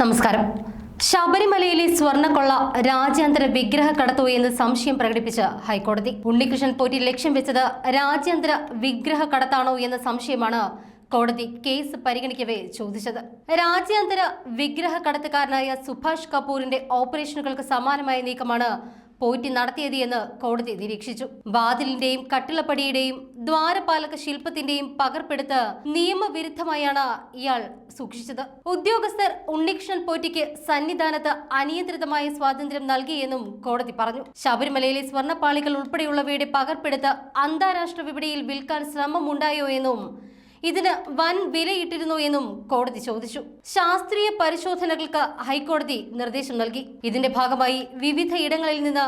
നമസ്കാരം. ശബരിമലയിലെ സ്വർണക്കൊള്ള രാജ്യാന്തര വിഗ്രഹ കടത്തു എന്ന് സംശയം പ്രകടിപ്പിച്ച് ഹൈക്കോടതി. ഉണ്ണികൃഷ്ണൻ പോറ്റി ലക്ഷ്യം വെച്ചത് രാജ്യാന്തര വിഗ്രഹ കടത്താണോ എന്ന സംശയമാണ് കോടതി കേസ് പരിഗണിക്കവേ ചോദിച്ചത്. രാജ്യാന്തര വിഗ്രഹ കടത്തുകാരനായ സുഭാഷ് കപൂറിന്റെ ഓപ്പറേഷനുകൾക്ക് സമാനമായ നീക്കമാണ് പോറ്റി നടത്തിയത് എന്ന് കോടതി നിരീക്ഷിച്ചു. വാതിലിന്റെയും കട്ടിളപ്പടിയുടെയും ദ്വാരപാലക ശില്പത്തിന്റെയും പകർപ്പെടുത്ത് നിയമവിരുദ്ധമായാണ് ഇയാൾ സൂക്ഷിച്ചത്. ഉദ്യോഗസ്ഥർ ഉണ്ണികൃഷ്ണൻ പോറ്റിക്ക് സന്നിധാനത്ത് അനിയന്ത്രിതമായ സ്വാതന്ത്ര്യം നൽകിയെന്നും കോടതി പറഞ്ഞു. ശബരിമലയിലെ സ്വർണപ്പാളികൾ ഉൾപ്പെടെയുള്ളവയുടെ പകർപ്പെടുത്ത് അന്താരാഷ്ട്ര വിപണിയിൽ വിൽക്കാൻ ശ്രമമുണ്ടായോ എന്നും ഇതിന് വൻ വിലയിട്ടിരുന്നു എന്നും കോടതി ചോദിച്ചു. ശാസ്ത്രീയ പരിശോധനകൾക്ക് ഹൈക്കോടതി നിർദ്ദേശം നൽകി. ഇതിന്റെ ഭാഗമായി വിവിധ ഇടങ്ങളിൽ നിന്ന്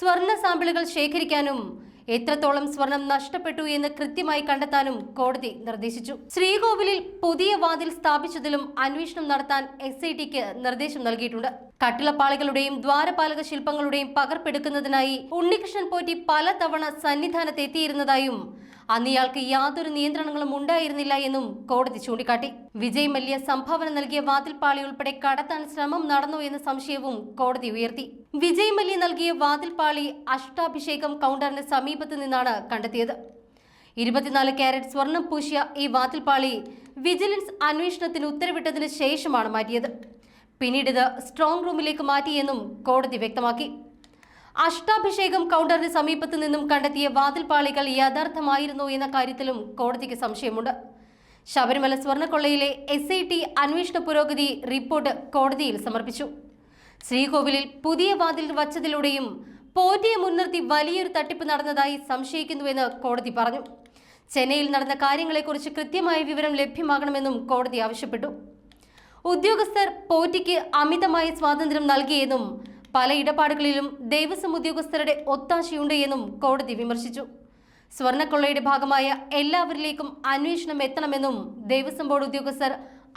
സ്വർണ സാമ്പിളുകൾ ശേഖരിക്കാനും എത്രത്തോളം സ്വർണം നഷ്ടപ്പെട്ടു എന്ന് കൃത്യമായി കണ്ടെത്താനും കോടതി നിർദ്ദേശിച്ചു. ശ്രീകോവിലിൽ പുതിയ വാതിൽ സ്ഥാപിച്ചതിലും അന്വേഷണം നടത്താൻ എസ് ഐ ടിക്ക് നിർദ്ദേശം നൽകിയിട്ടുണ്ട്. കട്ടിളപ്പാളികളുടെയും ദ്വാരപാലക ശില്പങ്ങളുടെയും പകർപ്പെടുക്കുന്നതിനായി ഉണ്ണികൃഷ്ണൻ പോറ്റി പലതവണ സന്നിധാനത്ത് എത്തിയിരുന്നതായും അന്ന് ഇയാൾക്ക് യാതൊരു നിയന്ത്രണങ്ങളും ഉണ്ടായിരുന്നില്ല എന്നും കോടതി ചൂണ്ടിക്കാട്ടി. വിജയ് മല്യ സംഭാവന നൽകിയ വാതിൽപ്പാളി ഉൾപ്പെടെ കടത്താൻ ശ്രമം നടന്നു എന്ന സംശയവും കോടതി ഉയർത്തി. വിജയ് മല്യ നൽകിയ വാതിൽപ്പാളി അഷ്ടാഭിഷേകം കൗണ്ടറിന് സമീപത്ത് നിന്നാണ് കണ്ടെത്തിയത്. ഇരുപത്തിനാല് ക്യാരറ്റ് സ്വർണം പൂശിയ ഈ വാതിൽപ്പാളി വിജിലൻസ് അന്വേഷണത്തിന് ഉത്തരവിട്ടതിന് ശേഷമാണ് മാറ്റിയത്. പിന്നീട് ഇത് സ്ട്രോങ് റൂമിലേക്ക് മാറ്റിയെന്നും കോടതി വ്യക്തമാക്കി. അഷ്ടാഭിഷേകം കൗണ്ടറിന് സമീപത്തു നിന്നും കണ്ടെത്തിയ വാതിൽപ്പാളികൾ യഥാർത്ഥമായിരുന്നോ എന്ന കാര്യത്തിലും കോടതിക്ക് സംശയമുണ്ട്. ശബരിമല സ്വർണക്കൊള്ളയിലെ എസ് ഐ ടി അന്വേഷണ പുരോഗതി റിപ്പോർട്ട് കോടതിയിൽ സമർപ്പിച്ചു. ശ്രീകോവിലിൽ പുതിയ വാതിൽ വച്ചതിലൂടെയും പോറ്റിയെ മുൻനിർത്തി വലിയൊരു തട്ടിപ്പ് നടന്നതായി സംശയിക്കുന്നുവെന്ന് കോടതി പറഞ്ഞു. ചെന്നൈയിൽ നടന്ന കാര്യങ്ങളെക്കുറിച്ച് കൃത്യമായ വിവരം ലഭ്യമാകണമെന്നും കോടതി ആവശ്യപ്പെട്ടു. ഉദ്യോഗസ്ഥർ പോറ്റിക്ക് അമിതമായ സ്വാതന്ത്ര്യം നൽകിയെന്നും പല ഇടപാടുകളിലും ദേവസ്വം ഉദ്യോഗസ്ഥരുടെ ഒത്താശയുണ്ട് എന്നും കോടതി വിമർശിച്ചു. സ്വർണക്കൊള്ളയുടെ ഭാഗമായ എല്ലാവരിലേക്കും അന്വേഷണം എത്തണമെന്നും ദേവസ്വം ബോർഡ് ഉദ്യോഗസ്ഥർ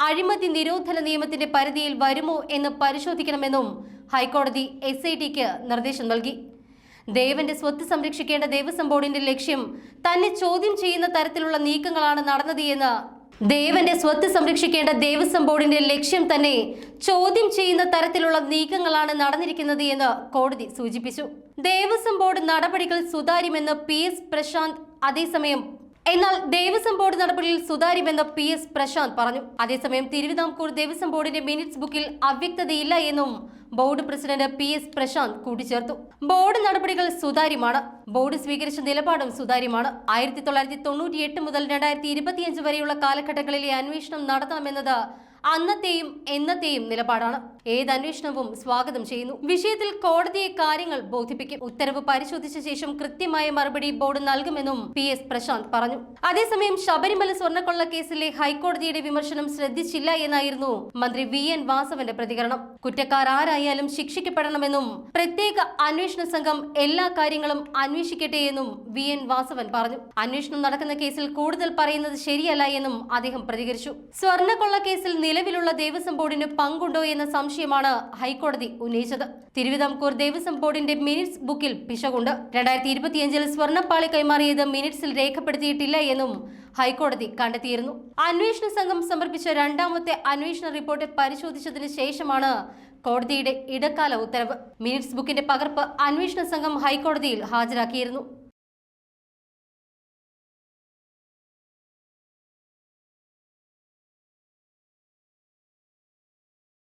അഴിമതി നിരോധന നിയമത്തിന്റെ പരിധിയിൽ വരുമോ എന്ന് പരിശോധിക്കണമെന്നും ഹൈക്കോടതി എസ് ഐ ടിക്ക് നിർദ്ദേശം നൽകി. ദേവന്റെ സ്വത്ത് സംരക്ഷിക്കേണ്ട ദേവസ്വം ബോർഡിന്റെ ലക്ഷ്യം തന്നെ ചോദ്യം ചെയ്യുന്ന തരത്തിലുള്ള നീക്കങ്ങളാണ് നടന്നത് എന്ന് ദേവന്റെ സ്വത്ത് സംരക്ഷിക്കേണ്ട ദേവസ്വം ബോർഡിന്റെ ലക്ഷ്യം തന്നെ ചോദ്യം ചെയ്യുന്ന തരത്തിലുള്ള നീക്കങ്ങളാണ് നടന്നിരിക്കുന്നത് എന്ന് കോടതി സൂചിപ്പിച്ചു. ദേവസ്വം ബോർഡ് നടപടികൾ സുതാര്യമെന്ന് പി എസ് പ്രശാന്ത് അതേസമയം എന്നാൽ ദേവസ്വം ബോർഡ് നടപടിയിൽ സുതാര്യമെന്ന് പി എസ് പ്രശാന്ത് പറഞ്ഞു. അതേസമയം തിരുവിതാംകൂർ ദേവസ്വം ബോർഡിന്റെ മിനിറ്റ്സ് ബുക്കിൽ അവ്യക്തതയില്ല എന്നും board president P S Prashanth കൂട്ടിച്ചേർത്തു. ബോർഡ് നടപടികൾ സുതാര്യമാണ്. ബോർഡ് സ്വീകരിച്ച നിലപാടും സുതാര്യമാണ്. ആയിരത്തി തൊള്ളായിരത്തി തൊണ്ണൂറ്റി എട്ട് മുതൽ രണ്ടായിരത്തി ഇരുപത്തിയഞ്ച് വരെയുള്ള കാലഘട്ടങ്ങളിലെ അന്വേഷണം നടത്തണമെന്നത് അന്നത്തെയും എന്നത്തെയും നിലപാടാണ്. ഏത് അന്വേഷണവും സ്വാഗതം ചെയ്യുന്നു. വിഷയത്തിൽ കോടതിയെ കാര്യങ്ങൾ ബോധിപ്പിക്കും. ഉത്തരവ് പരിശോധിച്ച ശേഷം കൃത്യമായ മറുപടി ബോർഡ് നൽകുമെന്നും പി എസ് പ്രശാന്ത് പറഞ്ഞു. അതേസമയം ശബരിമല സ്വർണക്കൊള്ള കേസിലെ ഹൈക്കോടതിയുടെ വിമർശനം ശ്രദ്ധിച്ചില്ല എന്നായിരുന്നു മന്ത്രി വി എൻ വാസവന്റെ പ്രതികരണം. കുറ്റക്കാർ ആരായാലും ശിക്ഷിക്കപ്പെടണമെന്നും പ്രത്യേക അന്വേഷണ സംഘം എല്ലാ കാര്യങ്ങളും അന്വേഷിക്കട്ടെ എന്നും വി എൻ വാസവൻ പറഞ്ഞു. അന്വേഷണം നടക്കുന്ന കേസിൽ കൂടുതൽ പറയുന്നത് ശരിയല്ല എന്നും അദ്ദേഹം പ്രതികരിച്ചു. സ്വർണക്കൊള്ള കേസിൽ നിലവിലുള്ള ദേവസ്വം ബോർഡിന് പങ്കുണ്ടോ എന്ന സംശയമാണ് ഹൈക്കോടതി ഉന്നയിച്ചത്. തിരുവിതാംകൂർ ദേവസ്വം ബോർഡിന്റെ മിനിറ്റ്സ് ബുക്കിൽ പിശകുണ്ട്. രണ്ടായിരത്തി ഇരുപത്തിയഞ്ചിൽ സ്വർണപ്പാളി കൈമാറിയത് മിനിറ്റ്സിൽ രേഖപ്പെടുത്തിയിട്ടില്ല എന്നും ഹൈക്കോടതി കണ്ടെത്തിയിരുന്നു. അന്വേഷണ സംഘം സമർപ്പിച്ച രണ്ടാമത്തെ അന്വേഷണ റിപ്പോർട്ട് പരിശോധിച്ചതിന് ശേഷമാണ് കോടതിയുടെ ഇടക്കാല ഉത്തരവ്. മിനിറ്റ്സ് ബുക്കിന്റെ പകർപ്പ് അന്വേഷണ സംഘം ഹൈക്കോടതിയിൽ ഹാജരാക്കിയിരുന്നു.